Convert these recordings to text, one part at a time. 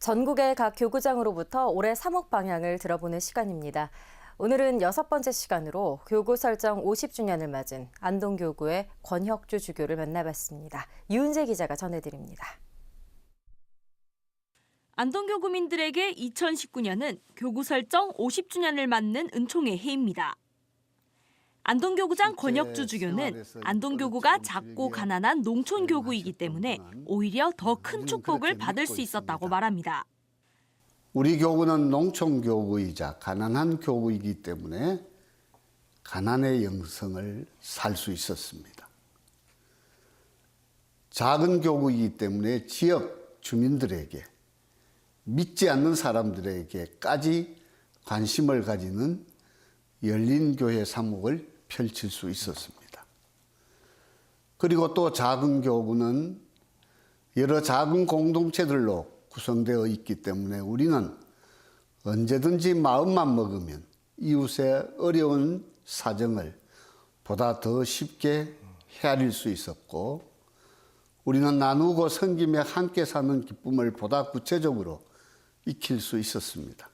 전국의 각 교구장으로부터 올해 3억 방향을 들어보는 시간입니다. 오늘은 여섯 번째 시간으로 교구 설정 50주년을 맞은 안동교구의 권혁주 주교를 만나봤습니다. 유은재 기자가 전해드립니다. 안동교 구민들에게 2019년은 교구 설정 50주년을 맞는 은총의 해입니다. 안동교구장 권혁주 주교는 안동교구가 작고 가난한 농촌 교구이기 때문에 오히려 더 큰 축복을 받을 수 있었다고 말합니다. 우리 교구는 농촌 교구이자 가난한 교구이기 때문에 가난의 영성을 살 수 있었습니다. 작은 교구이기 때문에 지역 주민들에게 믿지 않는 사람들에게까지 관심을 가지는 열린 교회 사목을 펼칠 수 있었습니다. 그리고 또 작은 교구는 여러 작은 공동체들로 구성되어 있기 때문에 우리는 언제든지 마음만 먹으면 이웃의 어려운 사정을 보다 더 쉽게 헤아릴 수 있었고 우리는 나누고 섬기며 함께 사는 기쁨을 보다 구체적으로 익힐 수 있었습니다.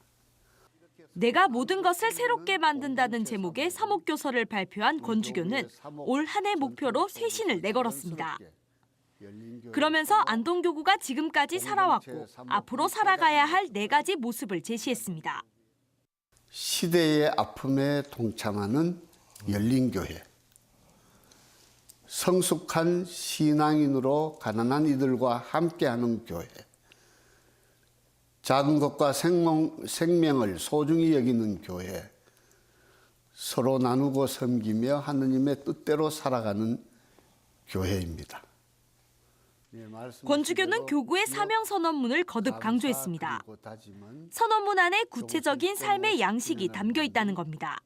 내가 모든 것을 새롭게 만든다는 제목의 사목교서를 발표한 권주교는 올 한 해 목표로 쇄신을 내걸었습니다. 그러면서 안동교구가 지금까지 살아왔고 앞으로 살아가야 할 네 가지 모습을 제시했습니다. 시대의 아픔에 동참하는 열린 교회. 성숙한 신앙인으로 가난한 이들과 함께하는 교회. 작은 것과 생명, 생명 을 소중히 여기는 교회. 서로 나누고 섬기며 하느님의 뜻대로 살아가는 교회입니다. 예, 권주교는 교구의 사명 선언문을 거듭 강조했습니다. 선언문 안에 구체적인 삶의 양식이 담겨 있다는 겁니다.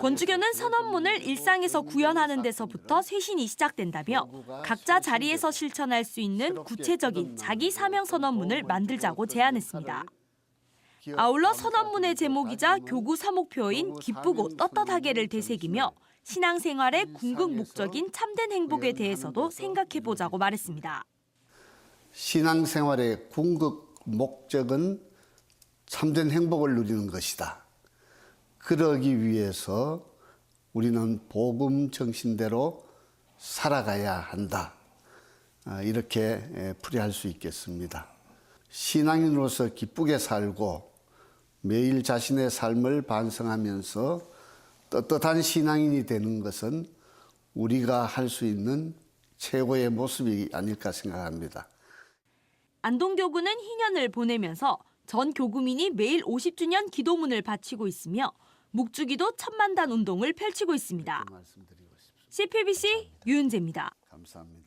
권주교는 선언문을 일상에서 구현하는 데서부터 쇄신이 시작된다며 각자 자리에서 실천할 수 있는 구체적인 자기 사명 선언문을 만들자고 제안했습니다. 아울러 선언문의 제목이자 교구 사목표인 기쁘고 떳떳하게를 되새기며 신앙생활의 궁극 목적인 참된 행복에 대해서도 생각해 보자고 말했습니다. 신앙생활의 궁극 목적은 참된 행복을 누리는 것이다. 그러기 위해서 우리는 복음 정신대로 살아가야 한다. 아, 이렇게 풀이할 수 있겠습니다. 신앙인으로서 기쁘게 살고 매일 자신의 삶을 반성하면서 떳떳한 신앙인이 되는 것은 우리가 할 수 있는 최고의 모습이 아닐까 생각합니다. 안동교구는 희년을 보내면서 전 교구민이 매일 50주년 기도문을 바치고 있으며 묵주기도 천만단 운동을 펼치고 있습니다. 말씀드리고 싶습니다. CPBC 유은재입니다. 감사합니다.